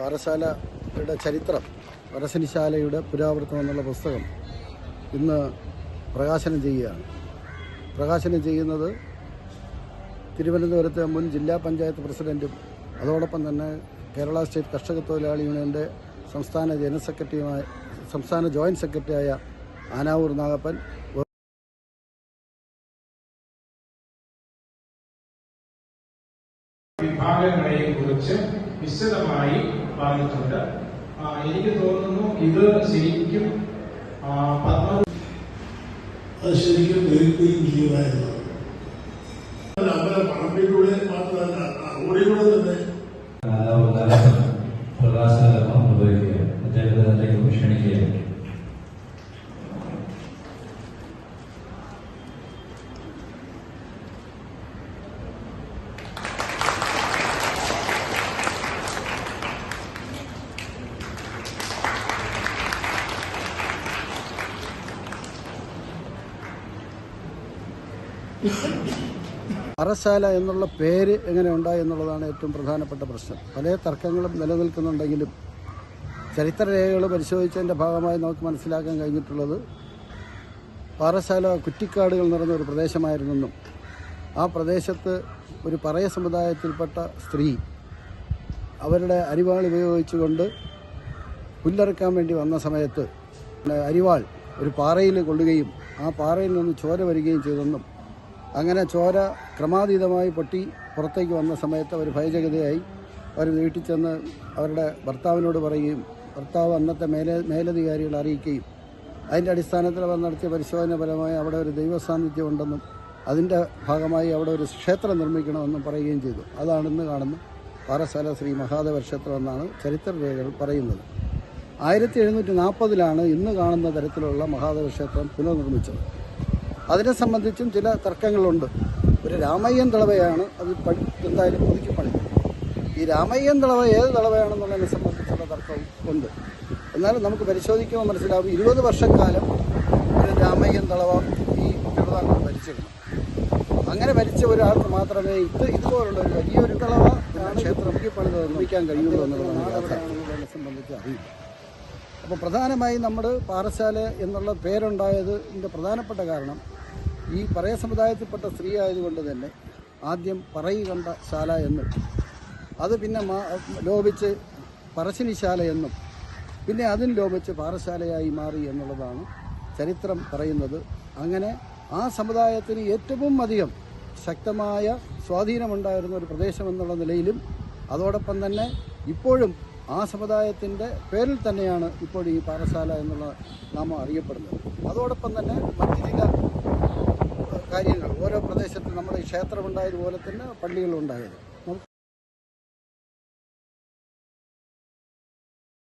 പാറശാലയുടെ ചരിത്രം വരസനിശാലയുടെ പുരാവൃത്തം എന്നുള്ള പുസ്തകം ഇന്ന് പ്രകാശനം ചെയ്യുകയാണ്. പ്രകാശനം ചെയ്യുന്നത് തിരുവനന്തപുരത്തെ മുൻ ജില്ലാ പഞ്ചായത്ത് പ്രസിഡന്റും അതോടൊപ്പം തന്നെ കേരള സ്റ്റേറ്റ് കർഷക തൊഴിലാളി യൂണിയന്റെ സംസ്ഥാന ജനറൽ സെക്രട്ടറിയുമായ സംസ്ഥാന ജോയിന്റ് സെക്രട്ടറിയായ ആനാവൂർ നാഗപ്പൻ വിഭാഗങ്ങളെയും കുറിച്ച് വിശദമായി പറഞ്ഞിട്ടുണ്ട്. എനിക്ക് തോന്നുന്നു ഇത് ശരിക്കും അത് ശരിക്കും അവരെ പറമ്പിലൂടെ മാത്രമല്ല റോഡിലൂടെ പാറശാല എന്നുള്ള പേര് എങ്ങനെ ഉണ്ടായി എന്നുള്ളതാണ് ഏറ്റവും പ്രധാനപ്പെട്ട പ്രശ്നം. പല തർക്കങ്ങളും നിലനിൽക്കുന്നുണ്ടെങ്കിലും ചരിത്രരേഖകൾ പരിശോധിച്ചതിന്റെ ഭാഗമായി നമുക്ക് മനസ്സിലാക്കാൻ കഴിഞ്ഞിട്ടുള്ളത് പാറശാല കുറ്റിക്കാടുകൾ നിറഞ്ഞ ഒരു പ്രദേശമായിരുന്നെന്നും ആ പ്രദേശത്ത് ഒരു പറയ സമുദായത്തിൽപ്പെട്ട സ്ത്രീ അവരുടെ അരിവാൾ ഉപയോഗിച്ചുകൊണ്ട് പുല്ലറക്കാൻ വേണ്ടി വന്ന സമയത്ത് അരിവാൾ ഒരു പാറയിൽ കൊള്ളുകയും ആ പാറയിൽ നിന്ന് ചോര വരികയും ചെയ്തെന്നും അങ്ങനെ ചോര ക്രമാതീതമായി പൊട്ടി പുറത്തേക്ക് വന്ന സമയത്ത് അവർ ഭയചകിതയായി. അവർ വീട്ടിൽ ചെന്ന് അവരുടെ ഭർത്താവിനോട് പറയുകയും ഭർത്താവ് അന്നത്തെ മേലെ മേലധികാരികളെ അറിയിക്കുകയും അതിന്റെ അടിസ്ഥാനത്തിൽ അവർ നടത്തിയ പരിശോധന ഫലമായി അവിടെ ഒരു ദൈവ സാന്നിധ്യം ഉണ്ടെന്നും അതിന്റെ ഭാഗമായി അവിടെ ഒരു ക്ഷേത്രം നിർമ്മിക്കണമെന്നും പറയുകയും ചെയ്തു. അതാണെന്ന് കാണുന്ന പാറശാല ശ്രീ മഹാദേവ ക്ഷേത്രം എന്നാണ് ചരിത്രരേഖകൾ പറയുന്നത്. ആയിരത്തി എഴുന്നൂറ്റി നാൽപ്പതിലാണ് ഇന്ന് കാണുന്ന തരത്തിലുള്ള മഹാദേവ ക്ഷേത്രം പുനർനിർമ്മിച്ചത്. അതിനെ സംബന്ധിച്ചും ചില തർക്കങ്ങളുണ്ട്. ഒരു രാമയ്യൻ തളവയാണ് അത് പണി എന്തായാലും പുതുക്കി പണി ഈ രാമയ്യൻ തളവ ഏത് തളവയാണെന്നുള്ളതിനെ സംബന്ധിച്ചുള്ള തർക്കവും ഉണ്ട്. എന്നാലും നമുക്ക് പരിശോധിക്കുമ്പോൾ മനസ്സിലാവും ഇരുപത് വർഷക്കാലം ഒരു രാമയ്യൻ തളവ ഈ തിരുവിതാംകൂർ ഭരിച്ചിരുന്നു അങ്ങനെ ഭരിച്ച ഒരാൾക്ക് മാത്രമേ ഇത് ഇതുപോലുള്ള ഒരു വലിയൊരു തളവ ക്ഷേത്രം പണിത് നിർമ്മിക്കാൻ കഴിയുള്ളൂ എന്നുള്ളതാണ് സംബന്ധിച്ച് അറിയില്ല. അപ്പോൾ പ്രധാനമായും നമ്മൾ പാറശാല എന്നുള്ള പേരുണ്ടായതിന്റെ പ്രധാനപ്പെട്ട കാരണം ഈ പറയ സമുദായത്തിൽപ്പെട്ട സ്ത്രീ ആയതുകൊണ്ട് തന്നെ ആദ്യം പറയി കണ്ട ശാല എന്നും അത് പിന്നെ ലോപിച്ച് പറശ്ശിനിശാല എന്നും പിന്നെ അതിന് ലോപിച്ച് പാറശാലയായി മാറി എന്നുള്ളതാണ് ചരിത്രം പറയുന്നത്. അങ്ങനെ ആ സമുദായത്തിന് ഏറ്റവും അധികം ശക്തമായ സ്വാധീനമുണ്ടായിരുന്ന ഒരു പ്രദേശം എന്നുള്ള നിലയിലും അതോടൊപ്പം തന്നെ ഇപ്പോഴും ആ സമുദായത്തിന്റെ പേരിൽ തന്നെയാണ് ഇപ്പോൾ ഈ പാറശാല എന്നുള്ള നാമം അറിയപ്പെടുന്നത്. അതോടൊപ്പം തന്നെ മറ്റ് ചില കാര്യങ്ങൾ. ഓരോ പ്രദേശത്തും നമ്മുടെ ക്ഷേത്രമുണ്ടായതുപോലെ തന്നെ പള്ളികളുണ്ടായത്.